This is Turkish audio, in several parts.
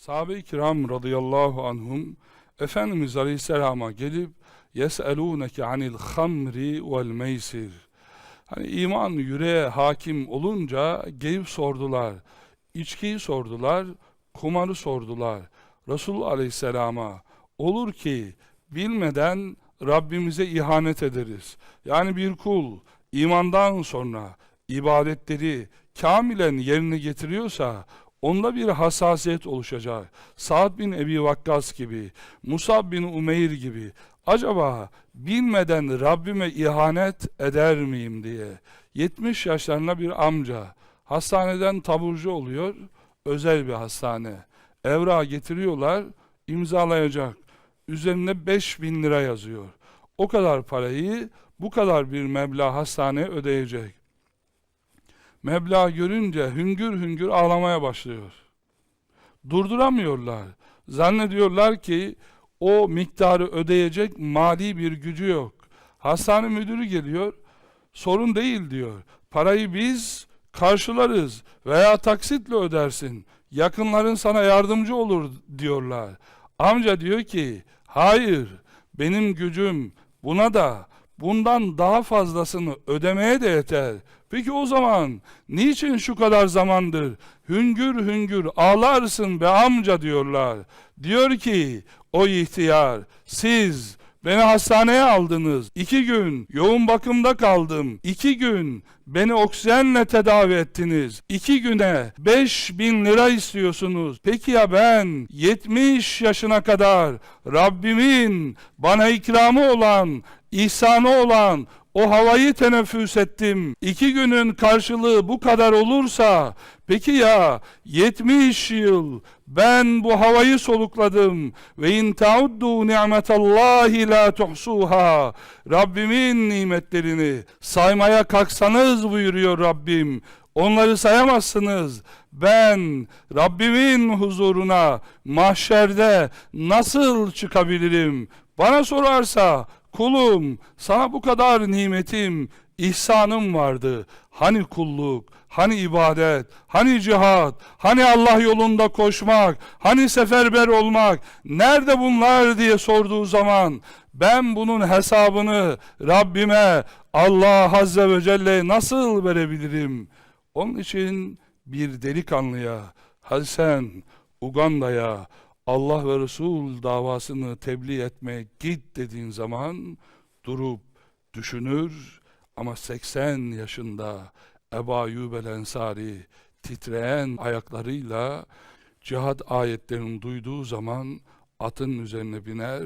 Sahabe-i kiram radıyallahu anhum Efendimiz Aleyhisselam'a gelip yes'elûneke anil hamri vel meysir Hani iman yüreğe hakim olunca gelip sordular. İçkiyi sordular, kumarı sordular. Resulullah Aleyhisselam'a olur ki bilmeden Rabbimize ihanet ederiz. Yani bir kul imandan sonra ibadetleri kamilen yerine getiriyorsa onda bir hassasiyet oluşacak. Sa'd bin Ebi Vakkas gibi, Musab bin Umeyr gibi acaba bilmeden Rabbime ihanet eder miyim diye 70 yaşlarında bir amca hastaneden taburcu oluyor, özel bir hastane. Evra getiriyorlar, imzalayacak. Üzerine 5000 lira yazıyor. O kadar parayı bu kadar bir meblağ hastaneye ödeyecek. Meblağ görünce hüngür hüngür ağlamaya başlıyor. Durduramıyorlar. Zannediyorlar ki o miktarı ödeyecek mali bir gücü yok. Hastane müdürü geliyor. Sorun değil diyor. Parayı biz karşılarız veya taksitle ödersin. Yakınların sana yardımcı olur diyorlar. Amca diyor ki hayır benim gücüm buna da bundan daha fazlasını ödemeye de yeter. Peki o zaman niçin şu kadar zamandır hüngür hüngür ağlarsın be amca diyorlar. Diyor ki o ihtiyar siz Beni hastaneye aldınız. İki gün yoğun bakımda kaldım. İki gün beni oksijenle tedavi ettiniz. İki güne beş bin lira istiyorsunuz. Peki ya ben 70 yaşına kadar Rabbimin bana ikramı olan, ihsanı olan o havayı teneffüs ettim. İki günün karşılığı bu kadar olursa, peki ya 70 yıl ben bu havayı solukladım ve in tauddu ni'metallahi la tuhsuha. Rabbimin nimetlerini saymaya kalksanız buyuruyor Rabbim. Onları sayamazsınız. Ben Rabbimin huzuruna mahşerde nasıl çıkabilirim? Bana sorarsa kulum sana bu kadar nimetim, ihsanım vardı. Hani kulluk, hani ibadet, hani cihat, hani Allah yolunda koşmak, hani seferber olmak, nerede bunlar diye sorduğu zaman ben bunun hesabını Rabbime Allah Azze ve Celle nasıl verebilirim? Onun için bir delikanlıya, hadi sen Uganda'ya Allah ve Resul davasını tebliğ etmeye git dediğin zaman durup düşünür ama 80 yaşında Ebu Ayyub el Ensari titreyen ayaklarıyla cihat ayetlerini duyduğu zaman atın üzerine biner,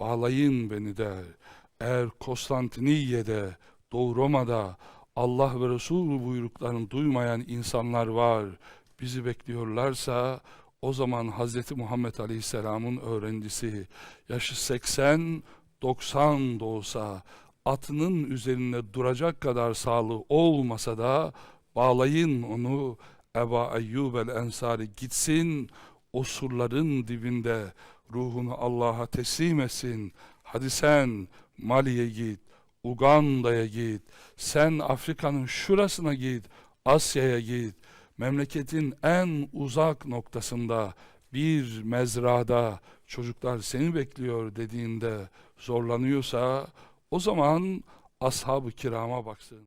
bağlayın beni der. Eğer Konstantiniye'de, Doğu Roma'da Allah ve Resul buyruklarını duymayan insanlar var, bizi bekliyorlarsa o zaman Hz. Muhammed Aleyhisselam'ın öğrencisi yaşı 80 90 da olsa atının üzerinde duracak kadar sağlığı olmasa da bağlayın onu Eba Eyyub el Ensari gitsin o surların dibinde ruhunu Allah'a teslim etsin. Hadi sen Mali'ye git, Uganda'ya git, sen Afrika'nın şurasına git, Asya'ya git, memleketin en uzak noktasında bir mezrada çocuklar seni bekliyor dediğinde zorlanıyorsa o zaman ashab-ı kirama baksın.